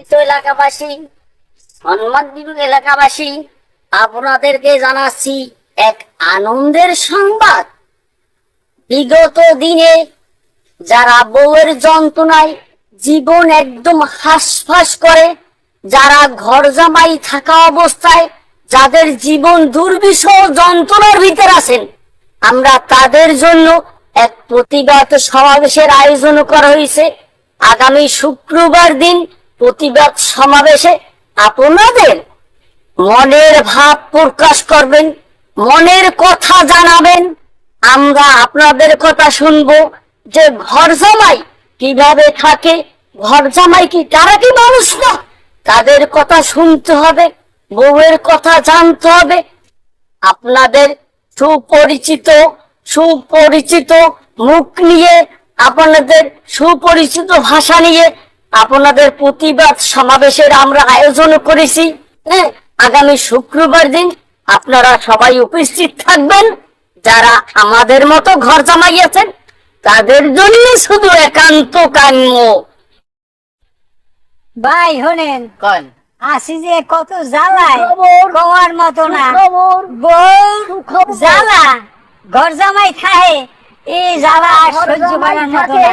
সম্মানিত এলাকাবাসী সম্মানিত এলাকাবাসী, আপনাদেরকে জানাচ্ছি এক আনন্দের সংবাদ। বিগত দিনে যারা বউয়ের যন্ত্রণায় জীবন একদম হাসফাস করে, যারা ঘর জামাই থাকা অবস্থায় যাদের জীবন দুর্বিষহ যন্ত্রণার ভিতর আছেন, আমরা তাদের জন্য এক প্রতিবাদ সমাবেশের আয়োজন করা হয়েছে। আগামী শুক্রবার দিন প্রতিবাদ সমাবেশে আপনাদের মনের ভাব প্রকাশ করবেন, মনের কথা জানাবেন। আমরা আপনাদের কথা শুনব যে ঘর জামাই কীভাবে থাকে, ঘর জামাই কি, তারা কি মানুষ না? তাদের কথা শুনতে হবে, বউয়ের কথা জানতে হবে। আপনাদের সুপরিচিত সুপরিচিত মুখ নিয়ে, আপনাদের সুপরিচিত ভাষা নিয়ে আপনাদের প্রতিবাদ সমাবেশের আমরা আয়োজন করেছি। হ্যাঁ আগামী শুক্রবার দিন আপনারা সবাই উপস্থিত থাকবেন। যারা আমাদের মতো ঘর জামাইয়াছেন তাদের জন্য শুধু একান্ত কাম্য। ভাই হলেন কন? আসি যে কত জ্বালায়। কমার মতো না। জ্বালা। ঘর জামাই খাহে এই জ্বালা সহ্য করার মতো না।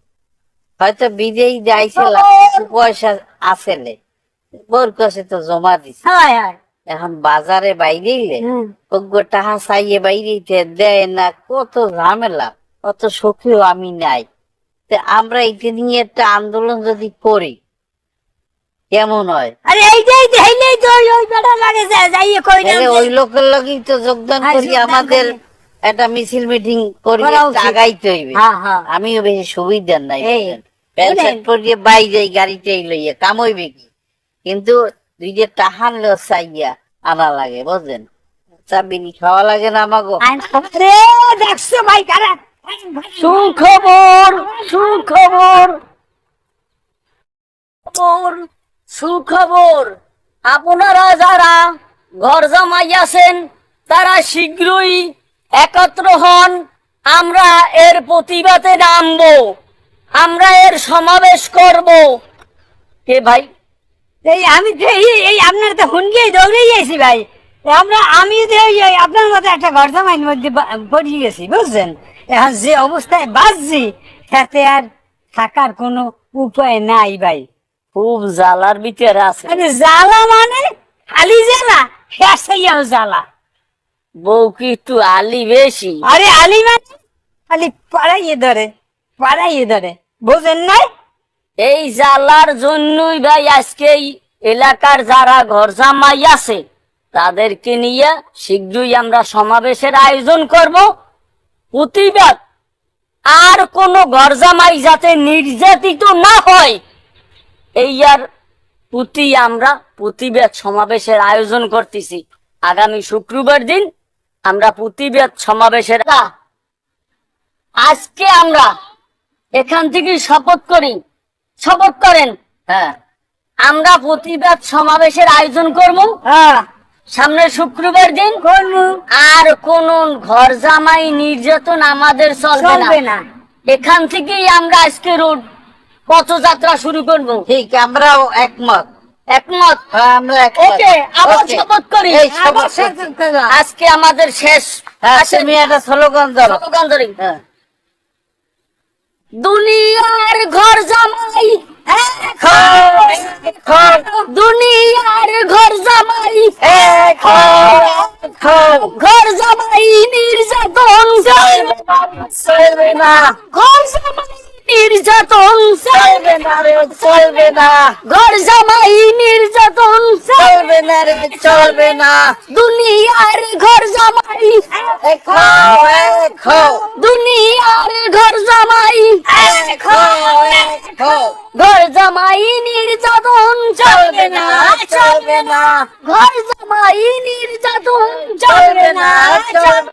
হয়তো বিদেই যাইছিলাম কিছু পয়সা আসেলে বোর কাছে তো জমা দিছে। এখন বাজারে বাইরে গেলে হুম। ওগো টাকা চাইয়ে বাইরে দেয় না কত ঝামেলা কত সখীও আমি নাই। আমরা এটা নিয়ে একটা আন্দোলন যদি করি কেমন হয়? আরে এই যে এই যে হেইলেই তো ওই ওই বেটা লাগে যাইয়ে কই না ওই লোকের লগেই তো যোগদান করি আমাদের একটা মিছিল মিটিং করি করা উচিত। আগাইতে হইবে। আমিও বেশি সুবিধার নাই শার্ট পরিয়ে বাইরে গাড়িটাই লইয়া কাম হইবে কি? কিন্তু দুই যে চাইয়া আনা লাগে বুঝলেন? চাবিনি খাওয়া লাগে না আমাগো। আরে দেখছ ভাই কারা? সুখবর সুখবর। খবর সুখবর। আপনারা যারা ঘর জামাই আছেন তারা শীঘ্রই একত্র হন। আমরা এর প্রতিবাদে নামবো। আমরা এর সমাবেশ করব। কে ভাই? এই আমি তো এই এই আপনার তো হুন গিয়ে দৌড়ে গেছি ভাই আমরা আমি তো আপনার মতো একটা ঘর জামাইয়ের মধ্যে পড়ে গেছি বুঝছেন? এখন যে অবস্থায় বাঁচছি তাতে আর থাকার কোনো উপায় নাই ভাই। খুব জ্বালার ভিতরে আছে। আরে জ্বালা মানে? খালি জ্বালা? হেসাইয়াও জ্বালা। বউ কি একটু আলি বেশি? আরে আলি মানে? খালি পাড়াইয়ে ধরে পাড়াইয়ে ধরে। বুঝেন নাই? এই জ্বালার জন্যই ভাই আজকে এলাকার যারা ঘর জামাই আছে, তাদেরকে নিয়ে শীঘ্রই আমরা সমাবেশের আয়োজন করব। প্রতিবাদ, আর কোন ঘর জামাই যাতে নির্যাতিত না হয়, এই আর প্রতি আমরা প্রতিবাদ সমাবেশের আয়োজন করতেছি। আগামী শুক্রবার দিন আমরা প্রতিবাদ সমাবেশের আজকে আমরা এখান থেকে শপথ করি। শপথ করেন। হ্যাঁ। আমরা প্রতিবাদ সমাবেশের আয়োজন করব। হ্যাঁ। সামনে শুক্রবার দিন আর কোন ঘর জামাই নির্যাতন আমাদের চলবে না। এখান থেকেই আমরা আজকে রোড পথযাত্রা শুরু করব। ঠিক আমরাও একমত। একমত? হ্যাঁ, আমরা ওকে আবার শপথ করি। আজকে আমাদের শেষ একটা স্লোগান ধরো স্লোগান ধরি। দুনিয়ার ঘর জামাই দুনিয়ার ঘর জামাই ঘর জামাই নির্যাতন ঘর জামাই নির্যাতন চলবে না রে চলবে না। ঘর জামাই নির্যাতন চলবে না রে চলবে না। দুনিয়ার ঘর জামাই খাও খাও দুনিয়ার ঘর জামাই খাও খাও ঘর জামাই নির্যাতন চলবে না চলবে না। ঘর জামাই নির্যাতন চলবে না চলবে